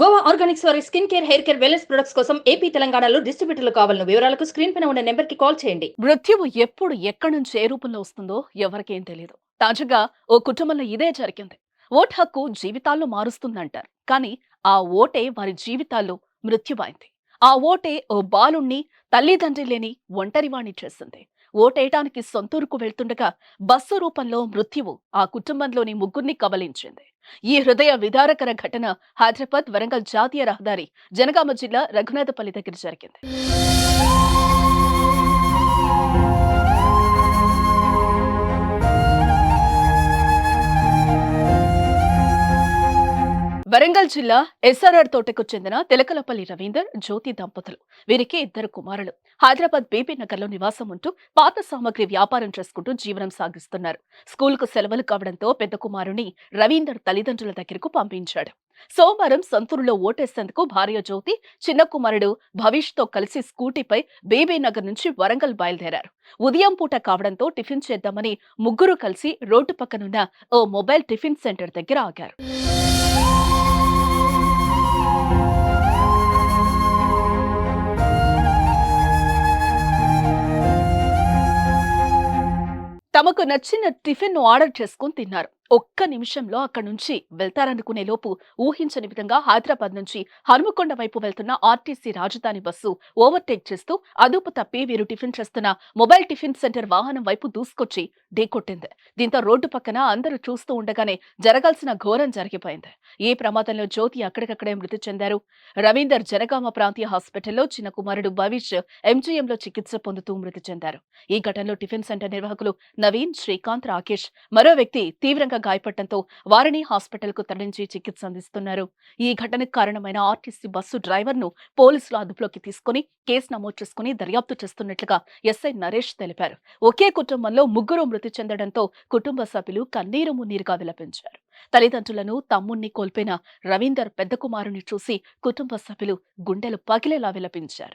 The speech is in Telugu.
గోవా ఆర్గానిక్స్ వారి skin care hair care wellness products కోసం ఏపీ తెలంగాణలో డిస్ట్రిబ్యూటర్లు కావాలన్న వివరాలకు స్క్రీన్ పైన ఉన్న నెంబర్కి కాల్ చేయండి. మృత్యువు ఎప్పుడు ఎక్కడి నుంచి ఏ రూపంలో వస్తుందో ఎవరికేం తెలియదు తాజాగా ఓ కుటుంబంలో ఇదే జరిగింది. ఓట్ హక్కు జీవితాల్లో మారుస్తుందంటారు. కానీ ఆ ఓటే వారి జీవితాల్లో మృత్యువైంది. ఆ ఓటే ఓ బాలుణ్ణి తల్లిదండ్రి లేని ఒంటరివాణి చేసింది ఓటేయటానికి సొంతూరుకు వెళ్తుండగా బస్సు రూపంలో మృత్యువు ఆ కుటుంబంలోని ముగ్గురిని కబలించింది. ఈ హృదయ విదారకర ఘటన హైదరాబాద్ వరంగల్ జాతీయ రహదారి జనగామ జిల్లా రఘునాథపల్లి దగ్గర జరిగింది. వరంగల్ జిల్లా ఎస్ఆర్ఆర్ తోటకు చెందిన తెలకలపల్లి రవీందర్ జ్యోతి దంపతులు. వీరికి ఇద్దరు కుమారులు. హైదరాబాద్ బీబీ నగర్లో నివాసం ఉంటూ పాత సామాగ్రి వ్యాపారం చేసుకుంటూ జీవనం సాగిస్తున్నారు. స్కూల్కు సెలవులు కావడంతో పెద్ద కుమారుని రవీందర్ తల్లిదండ్రుల దగ్గరకు పంపించాడు. సోమవారం సంతూరులో ఓటేసేందుకు భార్య జ్యోతి చిన్న కుమారుడు భవిష్తో కలిసి స్కూటీపై బేబీనగర్ నుంచి వరంగల్ బయలుదేరారు. ఉదయం పూట కావడంతో టిఫిన్ చేద్దామని ముగ్గురు కలిసి రోడ్డు పక్కనున్న ఓ మొబైల్ టిఫిన్ సెంటర్ దగ్గర ఆగారు. తమకు నచ్చిన టిఫిన్ ఆర్డర్ చేసుకుని తిన్నారు. ఒక్క నిమిషంలో అక్కడి నుంచి వెళ్తారనుకునే లోపు ఊహించని విధంగా హైదరాబాద్ నుంచి హనుమకొండ వైపు వెళ్తున్న ఆర్టీసీ రాజధాని బస్సు ఓవర్టేక్ చేస్తూ అదుపు తప్పి వీరు టిఫిన్ చేస్తున్న మొబైల్ టిఫిన్ సెంటర్ వాహనం వైపు దూసుకొచ్చి ఢీకొట్టింది దీంతో రోడ్డు పక్కన అందరూ చూస్తూ ఉండగానే జరగాల్సిన ఘోరం జరిగిపోయింది. ఈ ప్రమాదంలో జ్యోతి అక్కడికక్కడే మృతి చెందారు? రవీందర్ జనగామ ప్రాంతీయ హాస్పిటల్లో చిన్న కుమారుడు భవిష్ ఎంజీఎంలో చికిత్స పొందుతూ మృతి చెందారు. ఈ ఘటనలో టిఫిన్ సెంటర్ నిర్వాహకులు నవీన్ శ్రీకాంత్ రాకేష్. మరో వ్యక్తి తీవ్రంగా గాయపడటంతో వారిని హాస్పిటల్కు తరలించి చికిత్స అందిస్తున్నారు. ఈ ఘటనకు కారణమైన ఆర్టీసీ బస్సు డ్రైవర్ను పోలీసులు అదుపులోకి తీసుకుని కేసు నమోదు చేసుకుని దర్యాప్తు చేస్తున్నట్లుగా ఎస్ఐ నరేష్ తెలిపారు. ఒకే కుటుంబంలో ముగ్గురు మృతి చెందడంతో కుటుంబ సభ్యులు కన్నీరు మున్నీరుగా విలపించారు తల్లిదండ్రులను తమ్ముణ్ణి కోల్పోయిన రవీందర్ పెద్ద కుమారుని చూసి కుటుంబ సభ్యులు గుండెలు పగిలేలా విలపించారు.